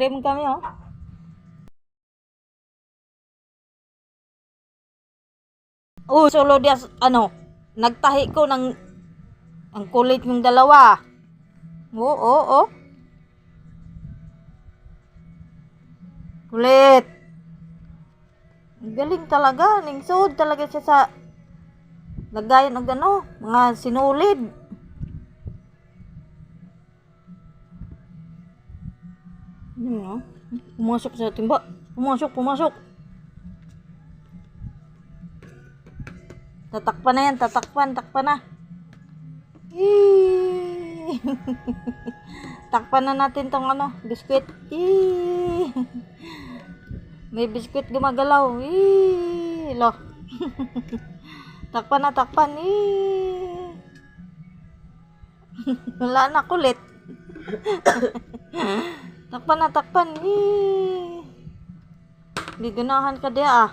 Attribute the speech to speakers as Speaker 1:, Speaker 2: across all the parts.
Speaker 1: cream kami, oh. Oh, solo dias, ano, nagtahi ko ng ang kulit yung dalawa. Oo, oo, oo. Kulit. Ang Galing talaga. Ningsod talaga siya sa lagayan ng ano, mga sinulid. Yun, no? Pumasok sa timba. Pumasok, pumasok. Tatakpan na yan, tatakpan, takpan na. Takpan na natin tong ano, biskwit. May biskwit gumagalaw. Yee! Lo. takpan na, takpan. Yee! Wala na kulit. Takpan na, takpan. Ganahan ka dia ah.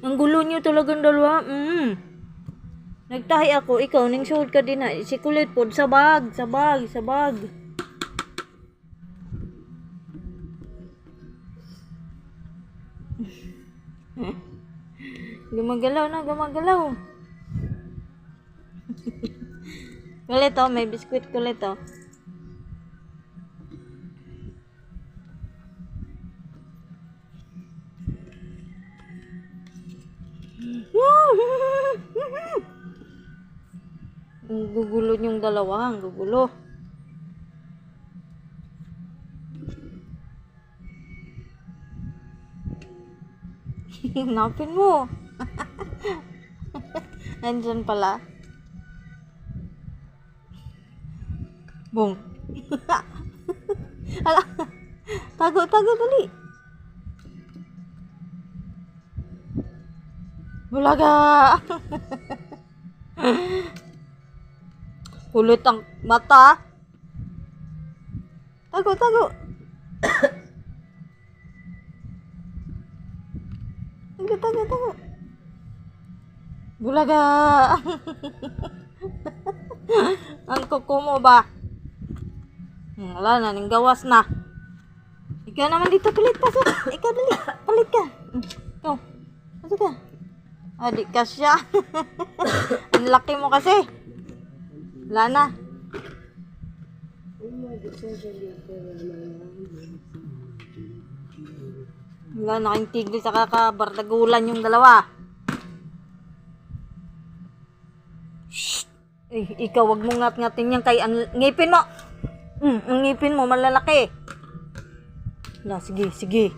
Speaker 1: Ang gulo niyo talagang dalawa. Mm. Nagtahi ako, ikaw ning suod ka din na. Si kulit pod sa bag, sa bag, sa gumagalaw na, gumagalaw. Kulit may biskwit kulit oh. Ang gugulo yung dalawa, ang gugulo. Hanapin mo. Andyan pala. Bong. Ala. Tago, tago, dali. Bulaga. Kulit ang mata. Tago, tago. tago, tago, tago. Bulaga. ang kuko mo ba? Hmm, Wala na, gawas na. Ikaw naman dito, palit, pasok. Ikaw dali, palit ka. Ikaw, pasok ka. Adik ka siya. ang laki mo kasi. Wala na. Wala na kayong tigil sa kakabardagulan yung dalawa. Shh! Eh, ikaw wag mo ngat-ngatin yan kay ang ngipin mo. Mm, ang ngipin mo malalaki. Wala, sige, sige.